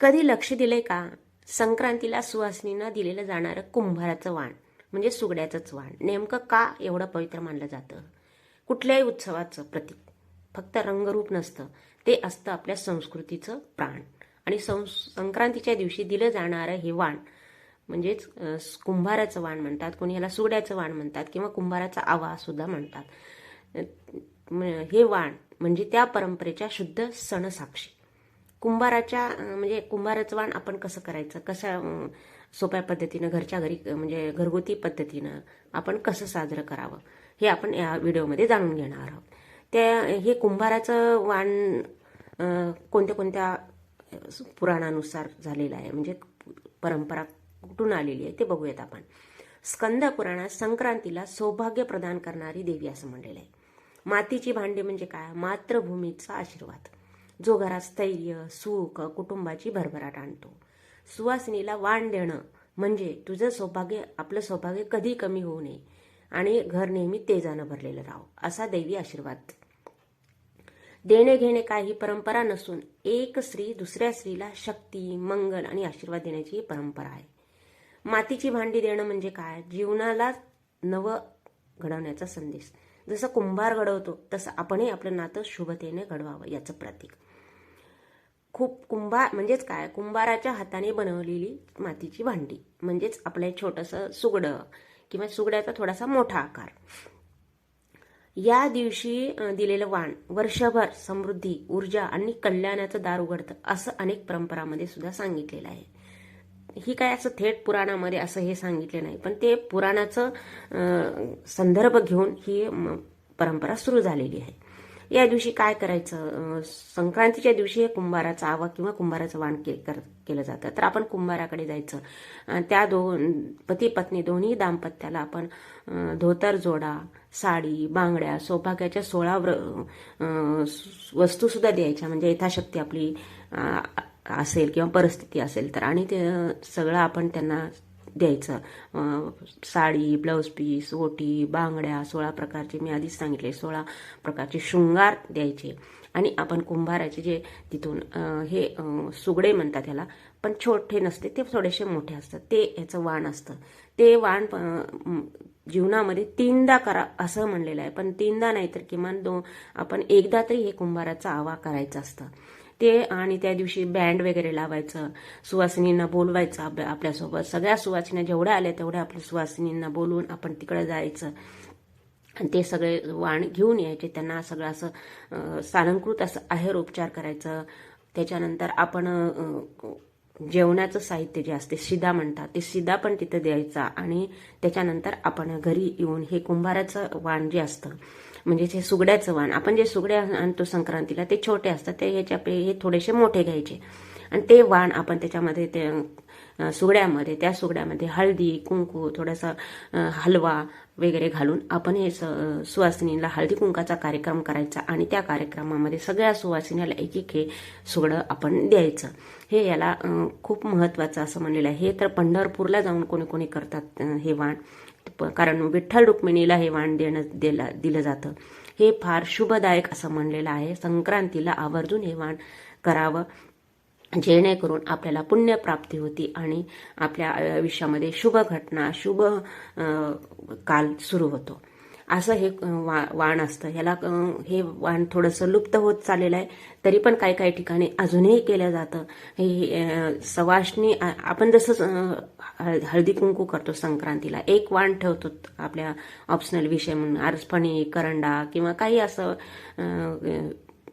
कधी लक्ष दिलंय का? संक्रांतीला सुवासिनीनं दिलेलं जाणारं कुंभाराचं वाण म्हणजे सुगड्याचंच वाण. नेमकं का एवढं पवित्र मानलं जातं? कुठल्याही उत्सवाचं प्रतीक फक्त रंगरूप नसतं ते असतं आपल्या संस्कृतीचं प्राण. आणि संस संक्रांतीच्या दिवशी दिलं जाणारं हे वाण म्हणजेच कुंभाराचं वाण म्हणतात. कोणी ह्याला सुगड्याचं वाण म्हणतात किंवा कुंभाराचा आवा सुद्धा म्हणतात. हे वाण म्हणजे त्या परंपरेच्या शुद्ध सणसाक्षी. कुंभाराच्या म्हणजे कुंभाराचं वाण आपण कसं करायचं? कशा सोप्या पद्धतीनं घरच्या घरी म्हणजे घरगुती पद्धतीनं आपण कसं साजरं करावं? हे आपण या व्हिडिओमध्ये जाणून घेणार आहोत. त्या हे कुंभाराचं वाण कोणत्या कोणत्या पुराणानुसार झालेलं आहे? म्हणजे परंपरा कुठून आलेली आहे ते बघूयात आपण. स्कंद पुराणात संक्रांतीला सौभाग्य प्रदान करणारी देवी असं म्हणलेलं आहे. मातीची भांडी म्हणजे काय? मातृभूमीचा आशीर्वाद. जो घरात स्थैर्य सुख कुटुंबाची भरभराट आणतो. सुवासिनीला वाण देणं म्हणजे तुझं सौभाग्य आपलं सौभाग्य कधी कमी होऊ नये आणि घर नेहमी तेजानं भरलेलं राहो असा दैवी आशीर्वाद. देणे घेणे काही परंपरा नसून एक स्त्री दुसऱ्या स्त्रीला शक्ती मंगल आणि आशीर्वाद देण्याची ही परंपरा आहे. मातीची भांडी देणं म्हणजे काय? जीवनाला नवं घडवण्याचा संदेश. जसं कुंभार घडवतो तसं आपणही आपलं नातं शुभतेने घडवावं याचं प्रतीक. खूप कुंभार म्हणजेच काय? कुंभाराच्या हाताने बनवलेली मातीची भांडी. म्हणजेच आपलं छोटंसं सुगडं किंवा सुगड्याचा थोडासा मोठा आकार. या दिवशी दिलेलं वाण वर्षभर समृद्धी ऊर्जा आणि कल्याणाचं दार उघडतं असं अनेक परंपरामध्ये सुद्धा सांगितलेलं आहे. ही काय असं थेट पुराणामध्ये असं हे सांगितले नाही. पण ते पुराणाचं संदर्भ घेऊन ही म, परंपरा सुरू झालेली आहे. या दिवशी काय करायचं? संक्रांतीच्या दिवशी हे कुंभाराचा आवा किंवा कुंभाराचं वाण के कर केलं जातं. तर आपण कुंभाराकडे जायचं. त्या दोन पती पत्नी दोन्ही दाम्पत्याला आपण धोतर जोडा साडी बांगड्या सौभाग्याच्या सोळा व्र वस्तू सुद्धा द्यायच्या. म्हणजे यथाशक्ती आपली असेल किंवा परिस्थिती असेल तर. आणि ते सगळं आपण त्यांना द्यायचं. साडी ब्लाऊज पीस ओटी बांगड्या सोळा प्रकारचे मी आधीच सांगितले सोळा प्रकारचे शृंगार द्यायचे. आणि आपण कुंभाराचे जे तिथून हे सुगडे म्हणतात ह्याला पण छोटे नसते ते थोडेसे मोठे असतात. ते ह्याचं वाण असतं. ते वाण जीवनामध्ये तीनदा करा असं म्हणलेलं आहे. पण तीनदा नाही तर किमान दोन आपण एकदा तरी हे कुंभाराचा आवा करायचा असतं. ते आणि त्या दिवशी बँड वगैरे लावायचं. सुवासिनींना बोलवायचं आपल्या आपल्यासोबत. सगळ्या सुवासिन्या जेवढ्या आल्या तेवढ्या आपल्या सुवासिनींना बोलवून आपण तिकडे जायचं. आणि ते सगळे वाण घेऊन यायचे. त्यांना सगळं असं सारंकृत सालंकृत असं आहेर उपचार करायचं. त्याच्यानंतर आपण जेवणाचं साहित्य जे असते शिदा म्हणतात. ते शिदा पण तिथं द्यायचा. आणि त्याच्यानंतर आपण घरी येऊन हे कुंभाराचं वाण जे असतं म्हणजे जे सुगड्याचं वाण आपण जे सुगड्या आणतो संक्रांतीला ते छोटे असतात ते ह्याच्या हे थोडेसे मोठे घ्यायचे. आणि ते वाण आपण त्याच्यामध्ये ते सुगड्यामध्ये त्या सुगड्यामध्ये हळदी कुंकू थोडासा हलवा वगैरे घालून आपण हे स- सुवासिनीला हळदी कुंकाचा कार्यक्रम करायचा आणि त्या कार्यक्रमामध्ये सगळ्या सुवासिनीला एक एक हे सुगडं आपण द्यायचं. हे याला खूप महत्वाचं असं म्हणलेलं आहे. हे तर पंढरपूरला जाऊन कोणी कोणी करतात हे वाण. कारण विठ्ठल रुक्मिणीला हे वाण देणं दिला दिलं जातं. हे फार शुभदायक असं म्हणलेलं आहे. संक्रांतीला आवर्जून हे वाण करावं जेणेकरून आपल्याला पुण्यप्राप्ती होती आणि आपल्या आयुष्यामध्ये शुभ घटना शुभ काल सुरू होतो. असं हे वा वाण असतं. ह्याला हे वाण थोडंसं लुप्त होत चाललेलं आहे तरी पण काही काही ठिकाणी अजूनही केलं जातं. हे अं, सवाष्णी आपण जसं हळ- हळदी कुंकू करतो संक्रांतीला एक वाण ठेवतो आपल्या ऑप्शनल विषय म्हणून. आरसपणी करंडा किंवा काही असं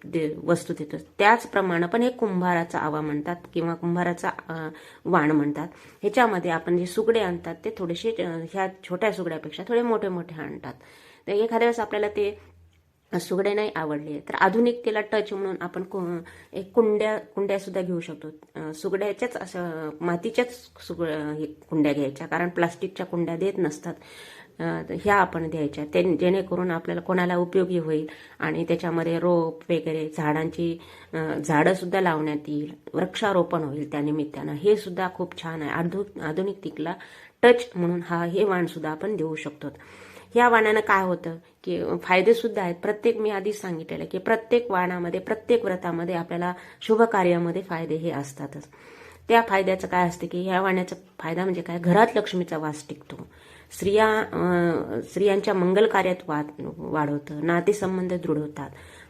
दे वस्तू देतो त्याचप्रमाणे पण हे कुंभाराचा आवा म्हणतात किंवा कुंभाराचा वाण म्हणतात. ह्याच्यामध्ये आपण जे सुगडे आणतात ते थोडेसे ह्या छोट्या सुगड्यापेक्षा थोडे मोठे मोठे आणतात. तर एखाद्या वेळेस आपल्याला ते सुगडे नाही आवडले तर आधुनिकतेला टच म्हणून आपण कु- एक कुंड्या कुंड्या सुद्धा घेऊ शकतो. सुगड्याच्याच असं मातीच्याच सुग हे कुंड्या घ्यायच्या कारण प्लास्टिकच्या कुंड्या देत नसतात. ह्या आपण द्यायच्या. ते जेणेकरून आपल्याला कोणाला उपयोगी होईल आणि त्याच्यामध्ये रोप वगैरे झाडांची झाडंसुद्धा झाडं सुद्धा लावण्यात येईल. वृक्षारोपण होईल त्या निमित्तानं. हे सुद्धा खूप छान आहे. आधु आधुनिकतेला टच म्हणून हा हे वाण सुद्धा आपण देऊ शकतो. ह्या वाणानं काय होतं की फायदे सुद्धा आहेत. प्रत्येक मी आधीच सांगितलेलं की प्रत्येक वाणामध्ये प्रत्येक व्रतामध्ये आपल्याला शुभ कार्यामध्ये फायदे हे असतातच. त्या फायद्याचं काय असतं की ह्या वाण्याचा फायदा म्हणजे काय? घरात लक्ष्मीचा वास टिकतो. स्त्रिया स्त्रियांच्या मंगल कार्यात वाद वाढवतं नातेसंबंध दृढ होतात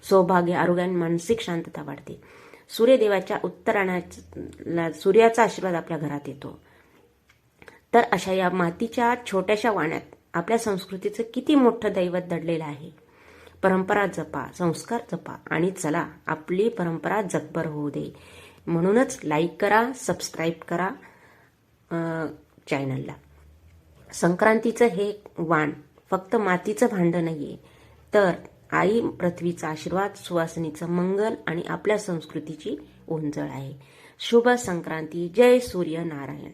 सौभाग्य आरोग्य आणि मानसिक शांतता वाढते. सूर्यदेवाच्या उत्तरायणाला सूर्याचा आशीर्वाद आपल्या घरात येतो. तर अशा या मातीच्या छोट्याशा वाण्यात आपल्या संस्कृतीचं किती मोठं दैवत दडलेलं आहे. परंपरा जपा संस्कार जपा आणि चला आपली परंपरा जगभर होऊ दे. म्हणूनच लाईक करा सबस्क्राईब करा चॅनलला संक्रांतीचं हे वाण फक्त मातीचं भांडं नाहीये. तर आई पृथ्वीचा आशीर्वाद सुवासिनीचं मंगल आणि आपल्या संस्कृतीची ओंजळ आहे. शुभ संक्रांती. जय सूर्य नारायण